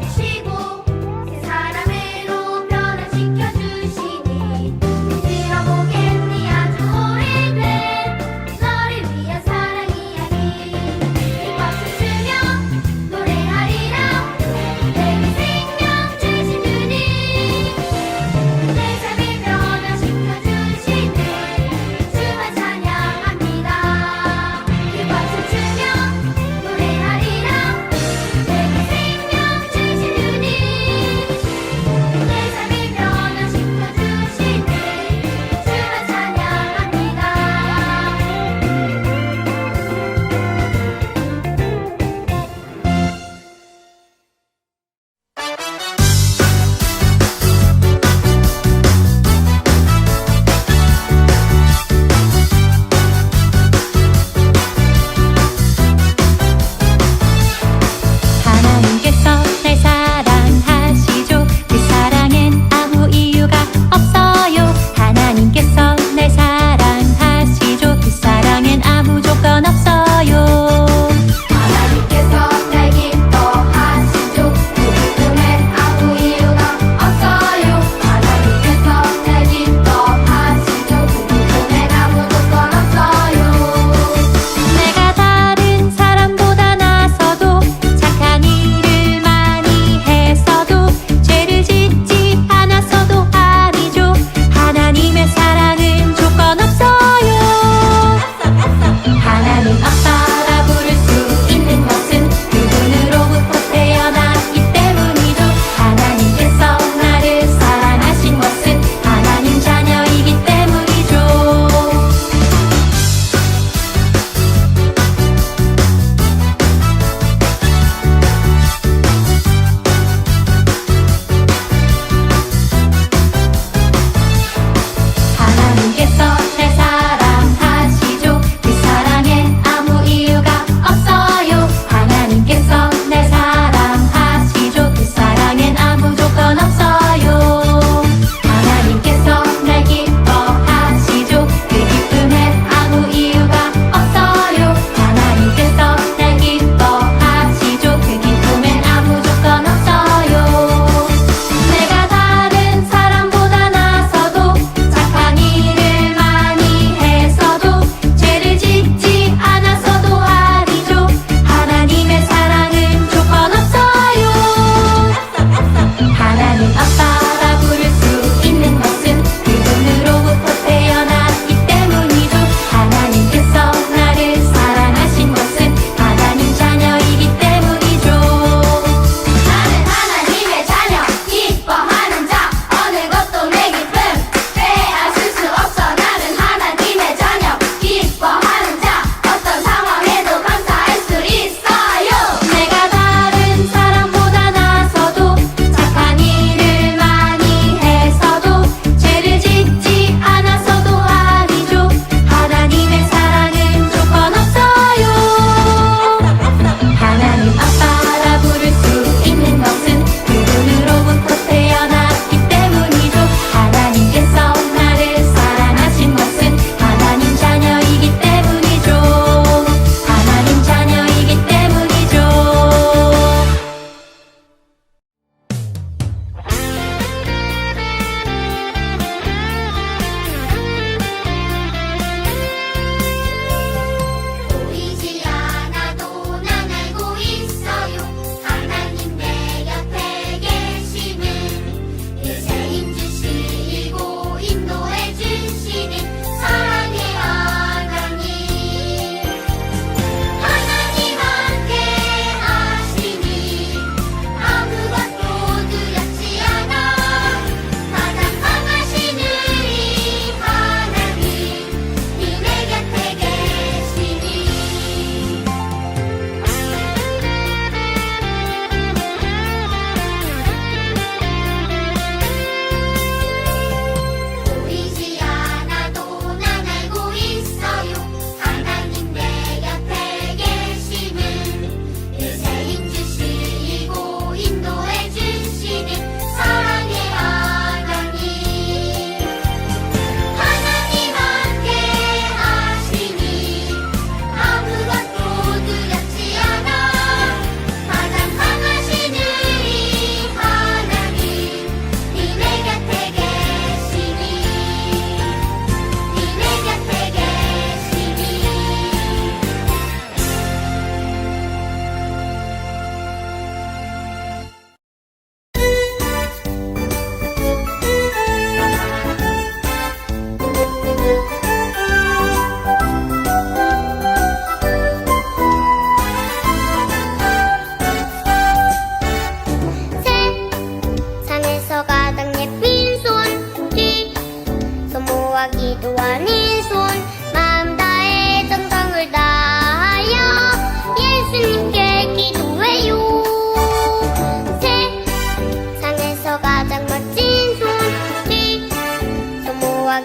Love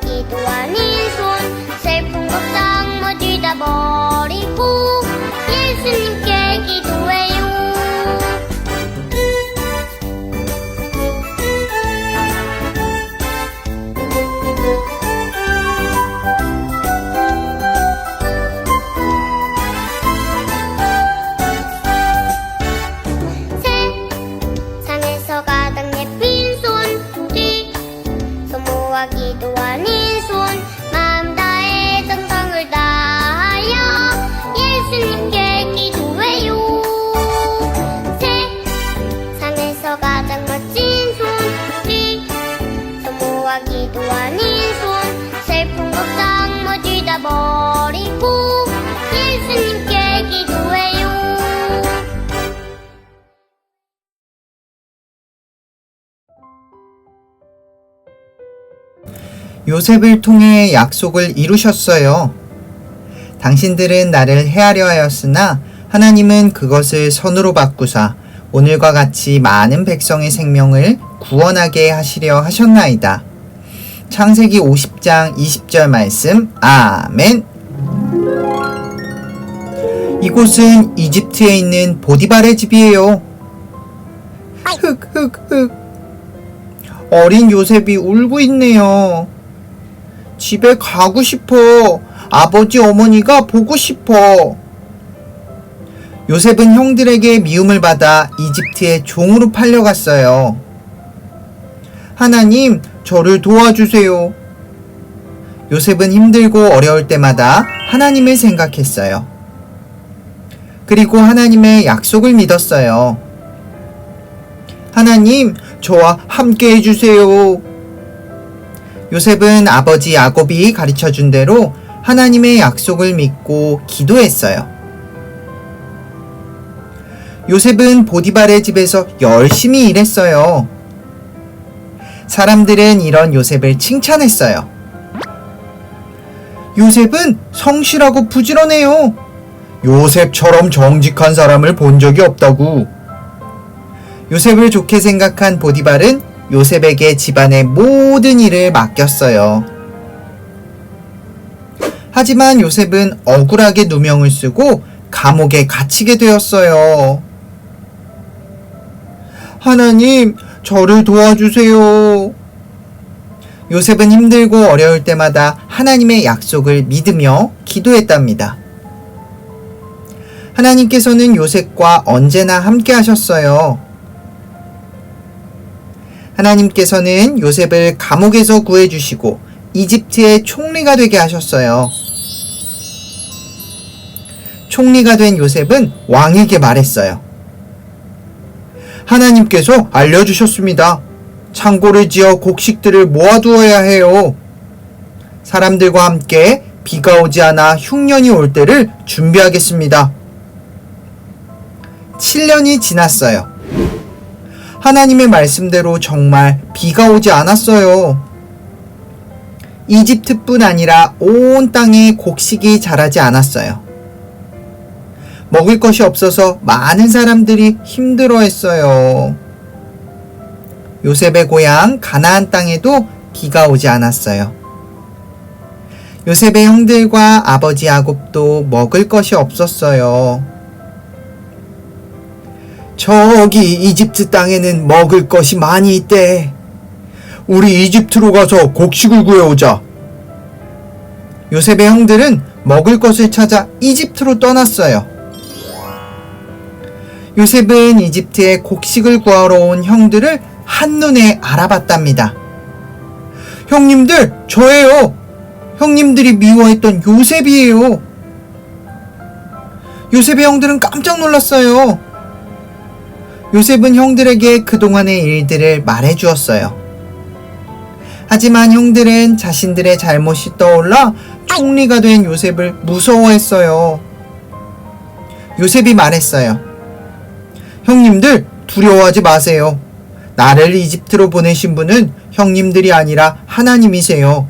기도하는 손 슬픈 걱정 모두 다 버리고 예수님께 기도해요. 소모와 기도하는 요셉을 통해 약속을 이루셨어요. 당신들은 나를 해하려 하였으나 하나님은 그것을 선으로 바꾸사 오늘과 같이 많은 백성의 생명을 구원하게 하시려 하셨나이다. 창세기 50장 20절 말씀 아멘. 이곳은 이집트에 있는 보디발의 집이에요. 흑흑흑. 어린 요셉이 울고 있네요. 집에 가고 싶어. 아버지 어머니가 보고 싶어. 요셉은 형들에게 미움을 받아 이집트의 종으로 팔려갔어요. 하나님, 저를 도와주세요. 요셉은 힘들고 어려울 때마다 하나님을 생각했어요. 그리고 하나님의 약속을 믿었어요. 하나님, 저와 함께 해주세요. 요셉은 아버지 야곱이 가르쳐 준 대로 하나님의 약속을 믿고 기도했어요. 요셉은 보디발의 집에서 열심히 일했어요. 사람들은 이런 요셉을 칭찬했어요. 요셉은 성실하고 부지런해요. 요셉처럼 정직한 사람을 본 적이 없다고. 요셉을 좋게 생각한 보디발은 요셉에게 집안의 모든 일을 맡겼어요. 하지만 요셉은 억울하게 누명을 쓰고 감옥에 갇히게 되었어요. 하나님, 저를 도와주세요. 요셉은 힘들고 어려울 때마다 하나님의 약속을 믿으며 기도했답니다. 하나님께서는 요셉과 언제나 함께 하셨어요. 하나님께서는 요셉을 감옥에서 구해주시고 이집트의 총리가 되게 하셨어요. 총리가 된 요셉은 왕에게 말했어요. 하나님께서 알려주셨습니다. 창고를 지어 곡식들을 모아두어야 해요. 사람들과 함께 비가 오지 않아 흉년이 올 때를 준비하겠습니다. 7년이 지났어요. 하나님의 말씀대로 정말 비가 오지 않았어요. 이집트뿐 아니라 온 땅에 곡식이 자라지 않았어요. 먹을 것이 없어서 많은 사람들이 힘들어 했어요. 요셉의 고향 가나안 땅에도 비가 오지 않았어요. 요셉의 형들과 아버지 야곱도 먹을 것이 없었어요. 저기 이집트 땅에는 먹을 것이 많이 있대. 우리 이집트로 가서 곡식을 구해오자. 요셉의 형들은 먹을 것을 찾아 이집트로 떠났어요. 요셉은 이집트에 곡식을 구하러 온 형들을 한눈에 알아봤답니다. 형님들, 저예요. 형님들이 미워했던 요셉이에요. 요셉의 형들은 깜짝 놀랐어요. 요셉은 형들에게 그동안의 일들을 말해 주었어요. 하지만 형들은 자신들의 잘못이 떠올라 총리가 된 요셉을 무서워했어요. 요셉이 말했어요. 형님들 두려워하지 마세요. 나를 이집트로 보내신 분은 형님들이 아니라 하나님이세요.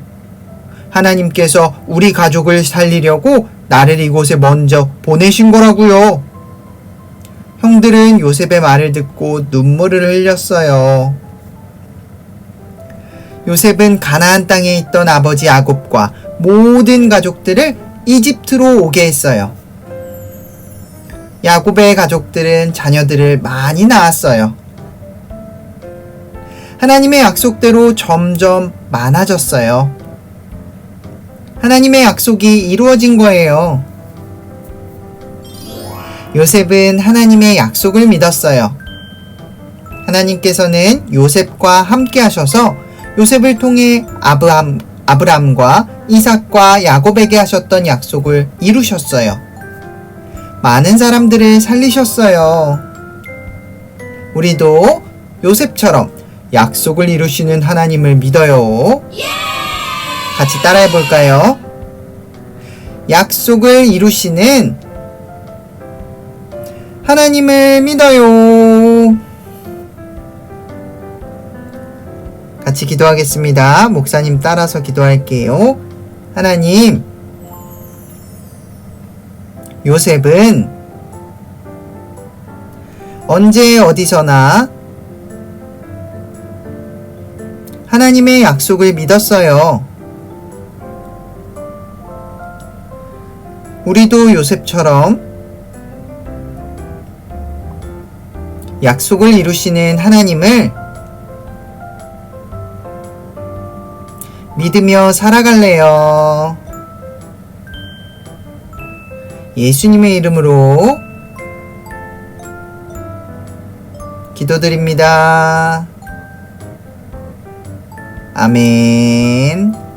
하나님께서 우리 가족을 살리려고 나를 이곳에 먼저 보내신 거라고요. 형들은 요셉의 말을 듣고 눈물을 흘렸어요. 요셉은 가나안 땅에 있던 아버지 야곱과 모든 가족들을 이집트로 오게 했어요. 야곱의 가족들은 자녀들을 많이 낳았어요. 하나님의 약속대로 점점 많아졌어요. 하나님의 약속이 이루어진 거예요. 요셉은 하나님의 약속을 믿었어요. 하나님께서는 요셉과 함께 하셔서 요셉을 통해 아브함, 아브람과 이삭과 야곱에게 하셨던 약속을 이루셨어요. 많은 사람들을 살리셨어요. 우리도 요셉처럼 약속을 이루시는 하나님을 믿어요. 같이 따라해 볼까요? 약속을 이루시는 하나님을 믿어요. 같이 기도하겠습니다. 목사님 따라서 기도할게요. 하나님, 요셉은 언제 어디서나 하나님의 약속을 믿었어요. 우리도 요셉처럼 약속을 이루시는 하나님을 믿으며 살아갈래요. 예수님의 이름으로 기도드립니다. 아멘.